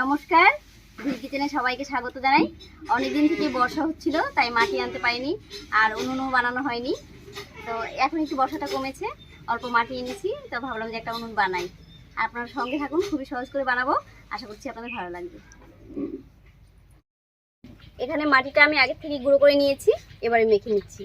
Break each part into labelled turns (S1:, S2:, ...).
S1: নমস্কার। ভুল কিচেনে সবাইকে স্বাগত জানাই। অনেকদিন থেকে বর্ষা হচ্ছিল, তাই মাটি আনতে পারিনি আর উনুনও বানানো হয়নি। তো এখন একটু বর্ষাটা কমেছে, অল্প মাটি এনেছি, তো ভাবলাম যে একটা উনুন বানাই। আপনারা সঙ্গে থাকুন, খুবই সহজ করে বানাবো। আশা করছি আপনাদের ভালো লাগবে। এখানে মাটিটা আমি আগের থেকে গুঁড়ো করে নিয়েছি, এবারে মেখে নিচ্ছি।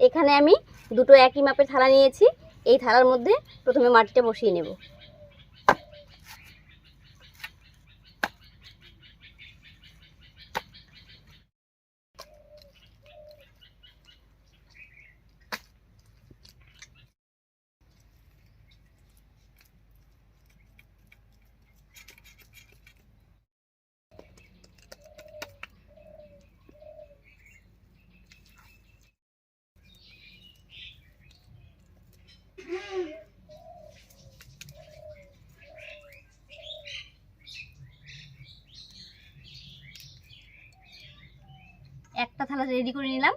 S1: এখানে আমি দুটো একই মাপের থালা নিয়েছি। এই থালার মধ্যে প্রথমে মাটিটা বসিয়ে নেব একটা থালা রেডি করে নিলাম।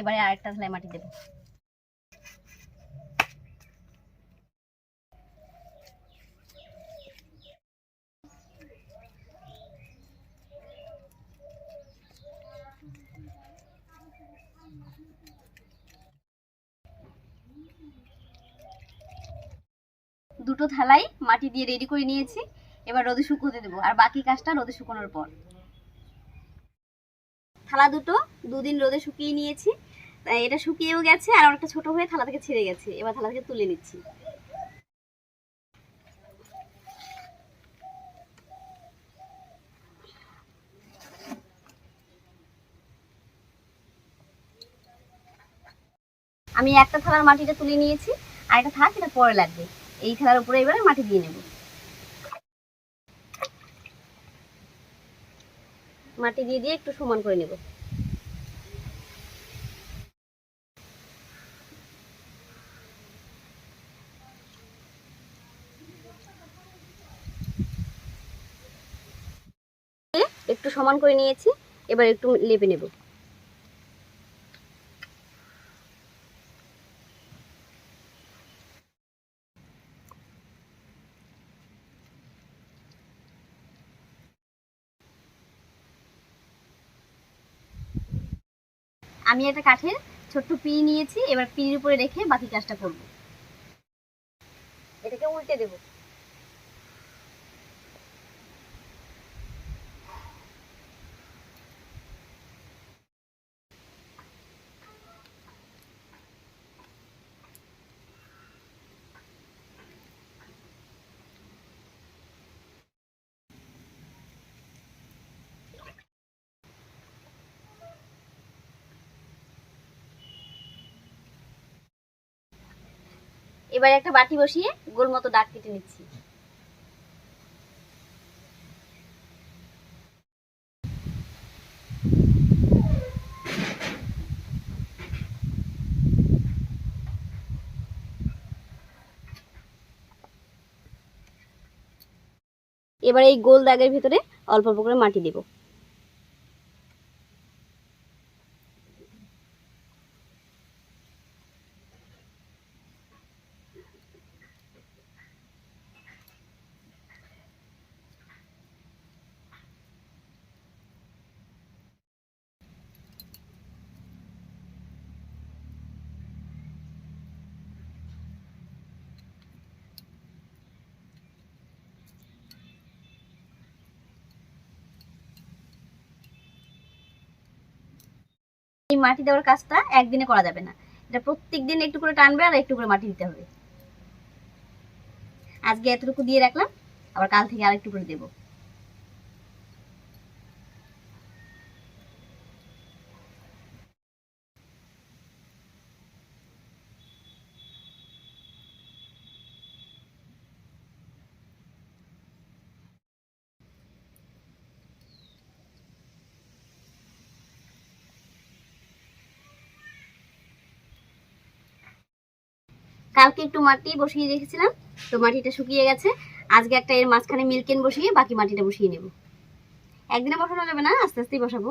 S1: এবারে আরেকটা থালায় মাটি দেবো। দুটো থালাই মাটি দিয়ে রেডি করে নিয়েছি। এবার রোদে শুকোতে দেবো। আর বাকি কাজটা রোদে শুকোনোর পর। থালা দুটো, দুদিন রোদে শুকিয়ে নিয়েছি। তাই এটা শুকিয়েও গেছে আর অনেকটা ছোট হয়ে থালা থেকে ছিঁড়ে গেছে। এবার থালা থেকে তুলে নিচ্ছি। আমি একটা থালার মাটিটা তুলে নিয়েছি। আর একটা থাক, এটা পরে লাগবে। এই থালার উপরে এবারে মাটি দিয়ে নেব। মাটি দিয়ে দিয়ে একটু সমান করে নেব। একটু সমান করে নিয়েছি, এবার একটু লেপে নেব। আমি একটা কাঠের ছোট্ট পিঁড়ি নিয়েছি, এবার পিঁড়ির উপরে রেখে বাকি কাজটা করব। এটাকে উল্টে দেব। এবার একটা বাটি বসিয়ে গোল মতো দাগ কেটে নিচ্ছি। এবার এই গোল দাগের ভিতরে অল্প অল্প করে মাটি দেব। এই মাটি দেওয়ার কাজটা একদিনে করা যাবে না। এটা প্রত্যেক দিন একটু করে টানবে আর একটু করে মাটি দিতে হবে। আজকে এতটুকু দিয়ে রাখলাম, আবার কাল থেকে আর একটু করে দেবো। কালকে একটু মাটি বসিয়ে রেখেছিলাম, তো মাটিটা শুকিয়ে গেছে। আজকে একটা এর মাঝখানে মিল্কেন বসিয়ে বাকি মাটিটা বসিয়ে নেব। একদিনে বসানো যাবে না, আস্তে আস্তেই বসাবো।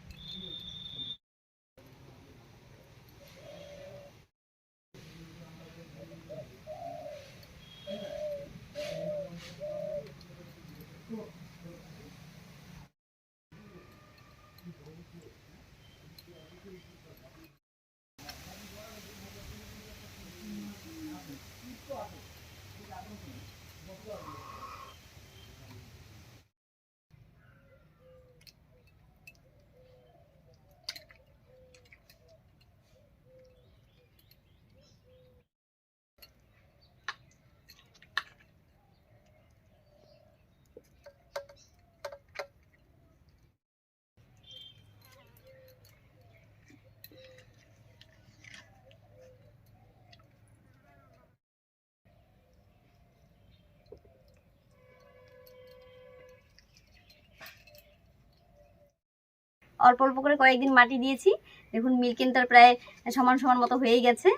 S1: অল্প অল্প করে কয়েকদিন মাটি দিয়েছি। দেখুন মিল্কিনটার প্রায় সমান সমান মতো হয়ে গেছে।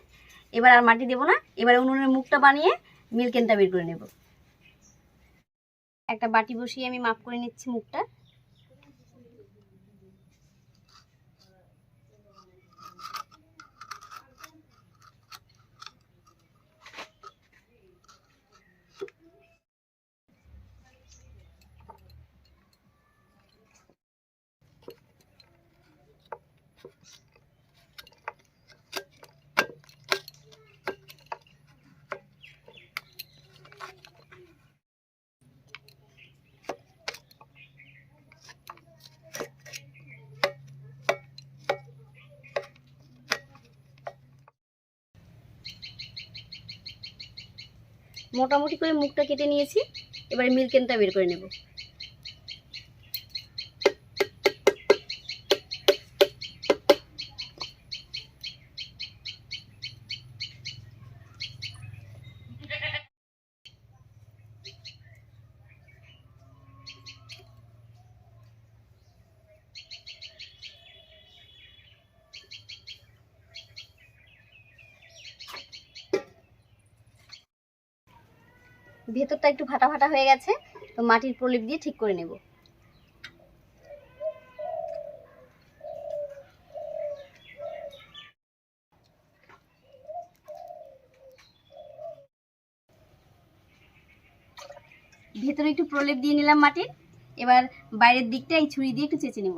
S1: এবার আর মাটি দেব না। এবার উনুনের মুখটা বানিয়ে মিল্কেনটা বের করে নেব। একটা বাটি বসিয়ে আমি মাপ করে নিচ্ছি মুখটা। মোটামুটি করে মুখটা কেটে নিয়েছি। এবারে মিল্কেনটা বের করে নেব। ভেতরটা একটু ফাটা ফাটা হয়ে গেছে, তো মাটির প্রলেপ দিয়ে ঠিক করে নেব। ভেতরে একটু প্রলেপ দিয়ে নিলাম মাটির, এবার বাইরের দিকটা এই ছুরি দিয়ে একটু চেঁচে নেব।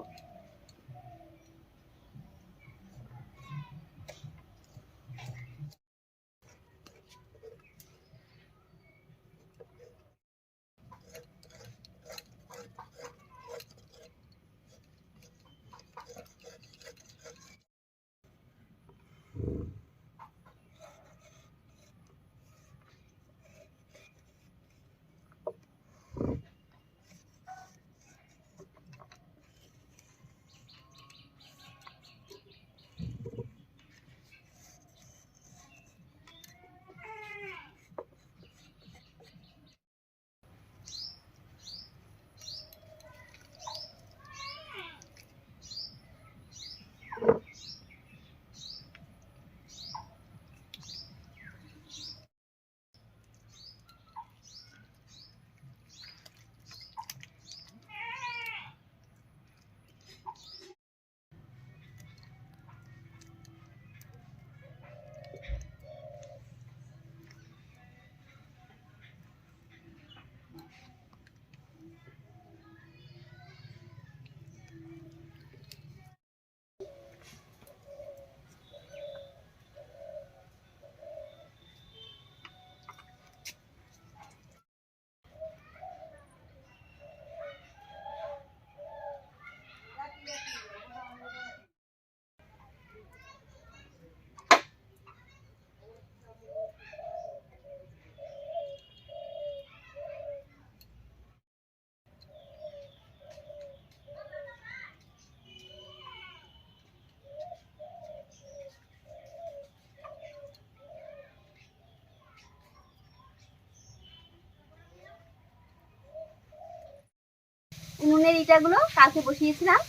S1: উনুনের ইটাগুলো কালকে বসিয়েছিলাম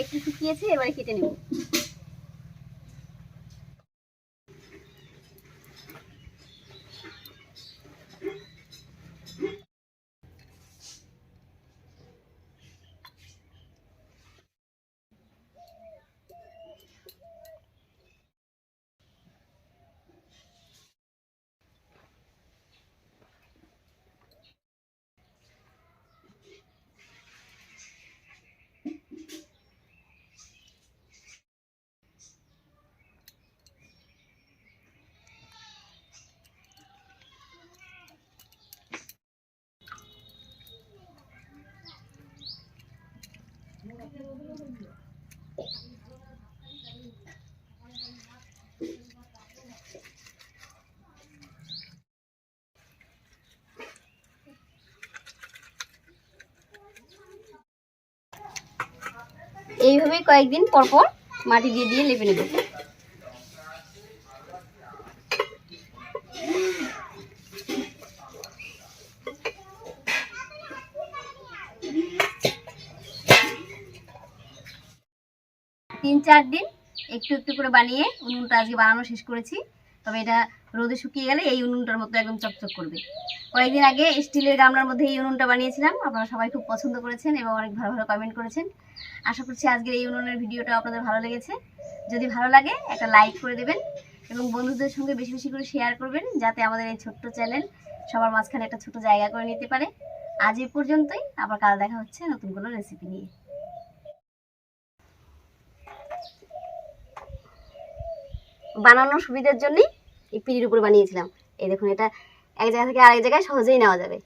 S1: একটু শুকিয়েছে এবারে কেটে নেব। এইভাবে কয়েকদিন পরপর পর মাটি দিয়ে দিয়ে লেপে নেব। তিন চার দিন একটু একটু করে বানিয়ে উনুনটা আজকে বানানো শেষ করেছি। তবে এটা রোদে শুকিয়ে গেলে এই উনুনটার মতো একদম চকচক করবে। কয়েকদিন আগে স্টিলের গামলার মধ্যে এই উনুনটা বানিয়েছিলাম। আপনারা সবাই খুব পছন্দ করেছেন এবং অনেক ভালো ভালো কমেন্ট করেছেন। আশা করছি আজকের এই উনুনের ভিডিওটা আপনাদের ভালো লেগেছে। যদি ভালো লাগে, একটা লাইক করে দেবেন এবং বন্ধুদের সঙ্গে বেশি বেশি করে শেয়ার করবেন যাতে আমাদের এই ছোট্ট চ্যানেল সবার মাঝখানে একটা ছোট জায়গা করে নিতে পারে। আজ এই পর্যন্তই। আবার কাল দেখা হচ্ছে নতুন কোনো রেসিপি নিয়ে। বানানোর সুবিধার জন্যই এই পিড়ির উপর বানিয়েছিলাম। এই দেখুন, এটা এক জায়গা থেকে আরেক জায়গায় সহজেই নেওয়া যাবে।